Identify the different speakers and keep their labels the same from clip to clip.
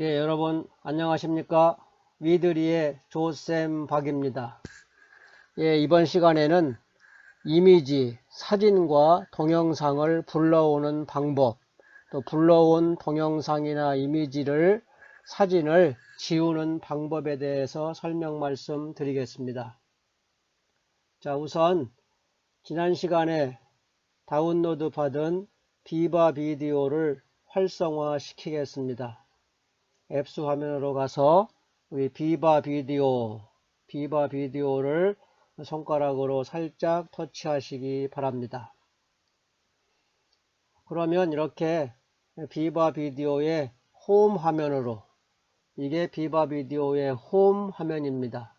Speaker 1: 예, 여러분 안녕하십니까? 위드리의 조쌤 박입니다. 예, 이번 시간에는 이미지, 사진과 동영상을 불러오는 방법, 또 불러온 동영상이나 이미지를 사진을 지우는 방법에 대해서 설명 말씀 드리겠습니다. 자, 우선 지난 시간에 다운로드 받은 비바 비디오를 활성화 시키겠습니다. 앱스 화면으로 가서 우리 비바 비디오, 비바 비디오를 손가락으로 살짝 터치하시기 바랍니다. 그러면 이렇게 비바 비디오의 홈 화면으로 이게 비바 비디오의 홈 화면입니다.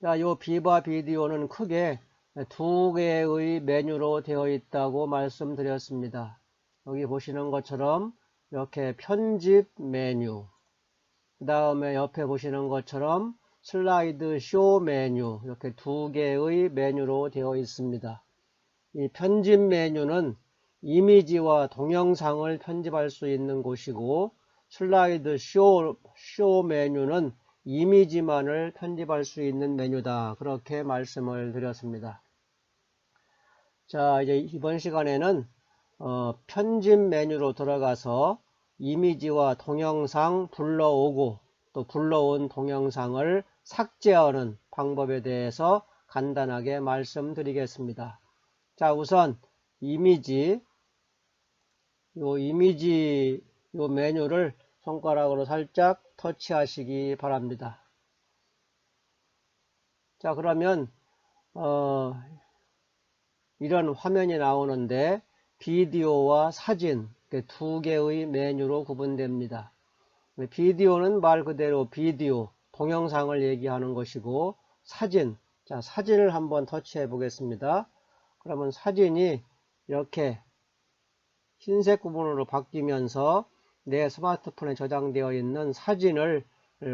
Speaker 1: 자, 요 비바 비디오는 크게 두 개의 메뉴로 되어 있다고 말씀드렸습니다. 여기 보시는 것처럼 이렇게 편집 메뉴 그 다음에 옆에 보시는 것처럼 슬라이드 쇼 메뉴 이렇게 두 개의 메뉴로 되어 있습니다. 이 편집 메뉴는 이미지와 동영상을 편집할 수 있는 곳이고 슬라이드 쇼, 쇼 메뉴는 이미지만을 편집할 수 있는 메뉴다. 그렇게 말씀을 드렸습니다. 자, 이제 이번 시간에는 어, 편집 메뉴로 들어가서 이미지와 동영상 불러오고 또 불러온 동영상을 삭제하는 방법에 대해서 간단하게 말씀드리겠습니다. 자, 우선 이미지, 요 이미지 요 메뉴를 손가락으로 살짝 터치하시기 바랍니다. 자, 그러면 어, 이런 화면이 나오는데 비디오와 사진 두 개의 메뉴로 구분됩니다. 비디오는 말 그대로 비디오, 동영상을 얘기하는 것이고 사진, 자 사진을 한번 터치해 보겠습니다. 그러면 사진이 이렇게 흰색 부분으로 바뀌면서 내 스마트폰에 저장되어 있는 사진을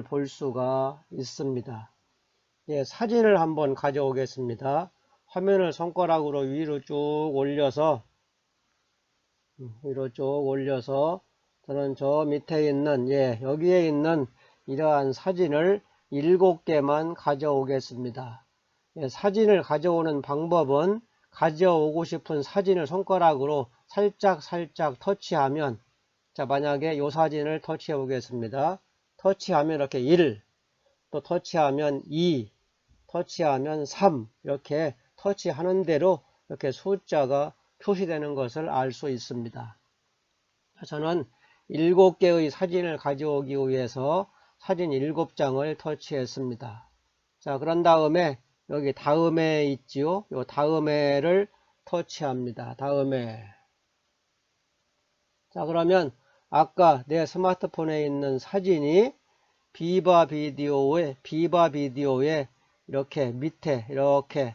Speaker 1: 볼 수가 있습니다. 예, 사진을 한번 가져오겠습니다. 화면을 손가락으로 위로 쭉 올려서 음, 위로 쭉 올려서 저는 저 밑에 있는 예 여기에 있는 이러한 사진을 일곱 개만 가져오겠습니다. 예, 사진을 가져오는 방법은 가져오고 싶은 사진을 손가락으로 살짝 살짝 터치하면 자 만약에 이 사진을 터치해 보겠습니다. 터치하면 이렇게 1, 또 터치하면 2, 터치하면 3 이렇게 터치하는 대로 이렇게 숫자가 표시되는 것을 알 수 있습니다. 저는 7개의 사진을 가져오기 위해서 사진 7장을 터치했습니다. 자, 그런 다음에 여기 다음에 있지요. 요 다음에를 터치합니다. 다음에. 자, 그러면 아까 내 스마트폰에 있는 사진이 비바 비디오에 비바 비디오에 이렇게 밑에 이렇게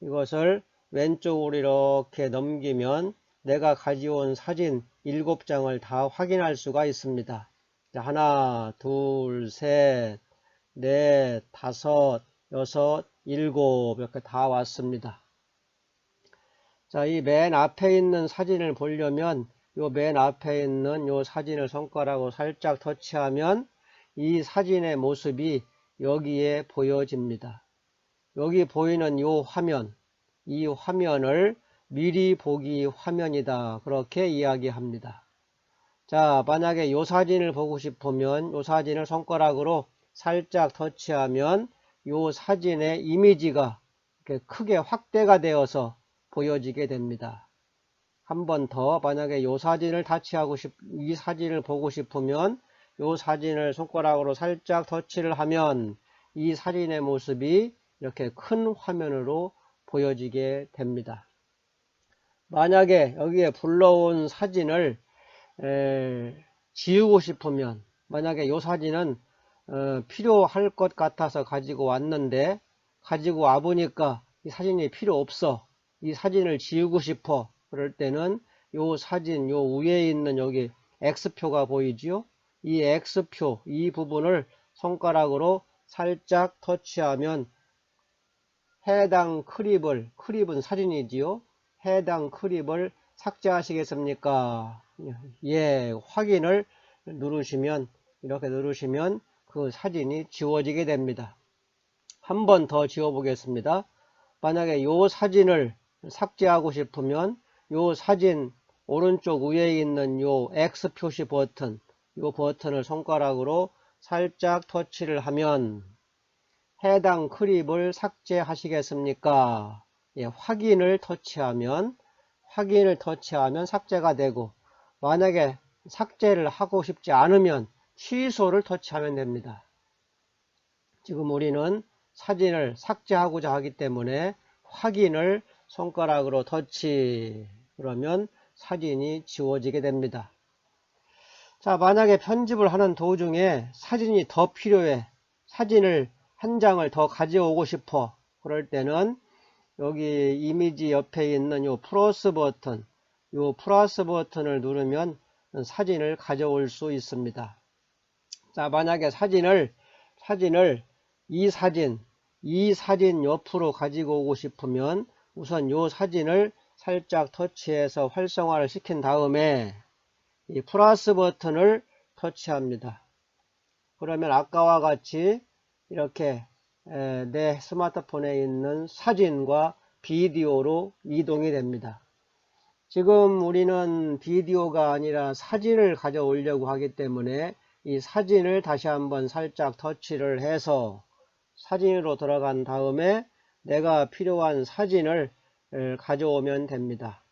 Speaker 1: 이것을 왼쪽으로 이렇게 넘기면 내가 가져온 사진 7장을 다 확인할 수가 있습니다. 하나, 둘, 셋, 넷, 다섯, 여섯, 일곱 이렇게 다 왔습니다. 자, 이 맨 앞에 있는 사진을 보려면 요 맨 앞에 있는 요 사진을 손가락으로 살짝 터치하면 이 사진의 모습이 여기에 보여집니다. 여기 보이는 요 화면, 이 화면을 미리 보기 화면이다. 그렇게 이야기합니다. 자, 만약에 이 사진을 보고 싶으면 이 사진을 손가락으로 살짝 터치하면 이 사진의 이미지가 크게 확대가 되어서 보여지게 됩니다. 한 번 더 만약에 이 사진을 타치하고 싶, 이 사진을 보고 싶으면 이 사진을 손가락으로 살짝 터치를 하면 이 사진의 모습이 이렇게 큰 화면으로 보여지게 됩니다. 만약에 여기에 불러온 사진을 에, 지우고 싶으면 만약에 이 사진은 어, 필요할 것 같아서 가지고 왔는데 가지고 와보니까 이 사진이 필요 없어. 이 사진을 지우고 싶어. 그럴 때는 이 사진 요 위에 있는 여기 X표가 보이지요? 이 X표 이 부분을 손가락으로 살짝 터치하면 해당 크립을 크립은 사진이지요 해당 클립을 삭제하시겠습니까? 예, 확인을 누르시면 이렇게 누르시면 그 사진이 지워지게 됩니다. 한 번 더 지워 보겠습니다. 만약에 이 사진을 삭제하고 싶으면 이 사진 오른쪽 위에 있는 요 X 표시 버튼 요 버튼을 손가락으로 살짝 터치를 하면 해당 클립을 삭제하시겠습니까? 예, 확인을 터치하면 확인을 터치하면 삭제가 되고 만약에 삭제를 하고 싶지 않으면 취소를 터치하면 됩니다. 지금 우리는 사진을 삭제하고자 하기 때문에 확인을 손가락으로 터치 그러면 사진이 지워지게 됩니다. 자 만약에 편집을 하는 도중에 사진이 더 필요해 사진을 한 장을 더 가져오고 싶어 그럴 때는 여기 이미지 옆에 있는 요 플러스 버튼 요 플러스 버튼을 누르면 사진을 가져올 수 있습니다. 자 만약에 사진을 사진을 이 사진 이 사진 옆으로 가지고 오고 싶으면 우선 요 사진을 살짝 터치해서 활성화를 시킨 다음에 이 플러스 버튼을 터치합니다. 그러면 아까와 같이 이렇게 내 스마트폰에 있는 사진과 비디오로 이동이 됩니다. 지금 우리는 비디오가 아니라 사진을 가져오려고 하기 때문에 이 사진을 다시 한번 살짝 터치를 해서 사진으로 들어간 다음에 내가 필요한 사진을 가져오면 됩니다.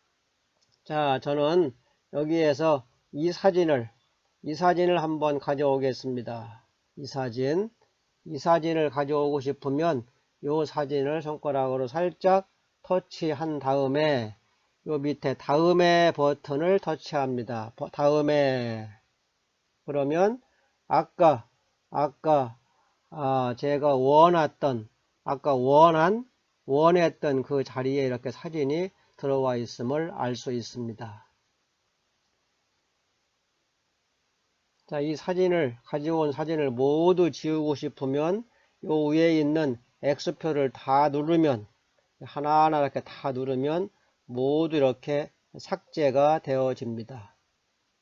Speaker 1: 자, 저는 여기에서 이 사진을 이 사진을 한번 가져오겠습니다. 이 사진 이 사진을 가져오고 싶으면 이 사진을 손가락으로 살짝 터치한 다음에 요 밑에 다음에 버튼을 터치합니다. 다음에 그러면 아까 아까 아, 제가 원했던 아까 원한 원했던 그 자리에 이렇게 사진이 들어와 있음을 알 수 있습니다. 자, 이 사진을 가지고 온 사진을 모두 지우고 싶으면 요 위에 있는 X표를 다 누르면 하나하나 이렇게 다 누르면 모두 이렇게 삭제가 되어집니다.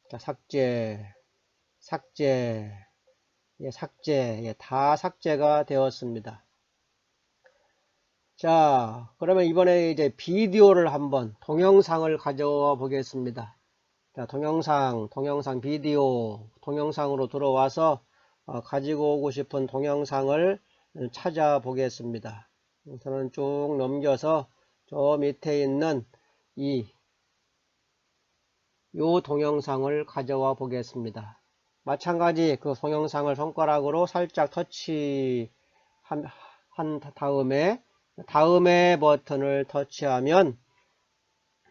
Speaker 1: 자, 삭제, 삭제, 예, 삭제, 예, 다 삭제가 되었습니다. 자, 그러면 이번에 이제 비디오를 한번 동영상을 가져와 보겠습니다. 자, 동영상, 동영상 비디오, 동영상으로 들어와서 어, 가지고 오고 싶은 동영상을 찾아보겠습니다. 저는 쭉 넘겨서 저 밑에 있는 이, 요 동영상을 가져와 보겠습니다. 마찬가지 그 동영상을 손가락으로 살짝 터치한 한 다음에 다음에 버튼을 터치하면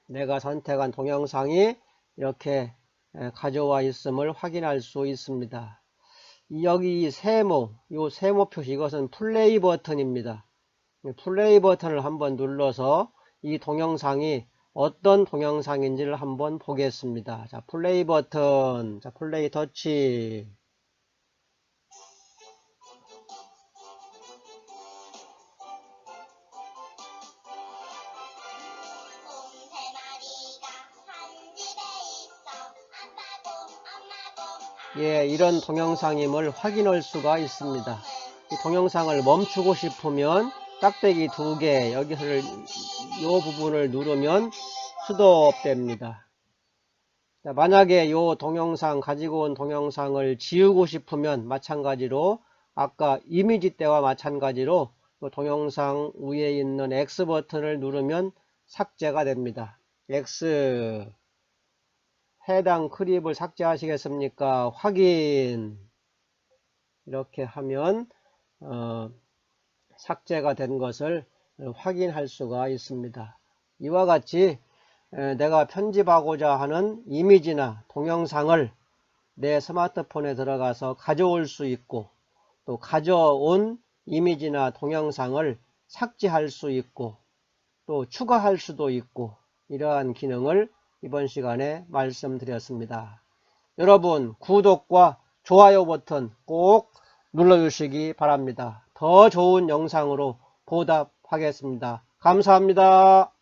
Speaker 1: 내가 선택한 동영상이 이렇게 가져와 있음을 확인할 수 있습니다. 여기 세모, 이 세모 표시 이것은 플레이 버튼입니다. 플레이 버튼을 한번 눌러서 이 동영상이 어떤 동영상인지를 한번 보겠습니다. 자, 플레이 버튼, 자, 플레이 터치. 예, 이런 동영상임을 확인할 수가 있습니다. 이 동영상을 멈추고 싶으면 짝대기 두 개, 여기서를, 이 부분을 누르면 스톱 됩니다. 자, 만약에 이 동영상, 가지고 온 동영상을 지우고 싶으면 마찬가지로 아까 이미지 때와 마찬가지로 그 동영상 위에 있는 X 버튼을 누르면 삭제가 됩니다. X 해당 클립을 삭제하시겠습니까? 확인 이렇게 하면 어, 삭제가 된 것을 확인할 수가 있습니다. 이와 같이 에, 내가 편집하고자 하는 이미지나 동영상을 내 스마트폰에 들어가서 가져올 수 있고 또 가져온 이미지나 동영상을 삭제할 수 있고 또 추가할 수도 있고 이러한 기능을 이번 시간에 말씀드렸습니다. 여러분 구독과 좋아요 버튼 꼭 눌러주시기 바랍니다. 더 좋은 영상으로 보답하겠습니다. 감사합니다.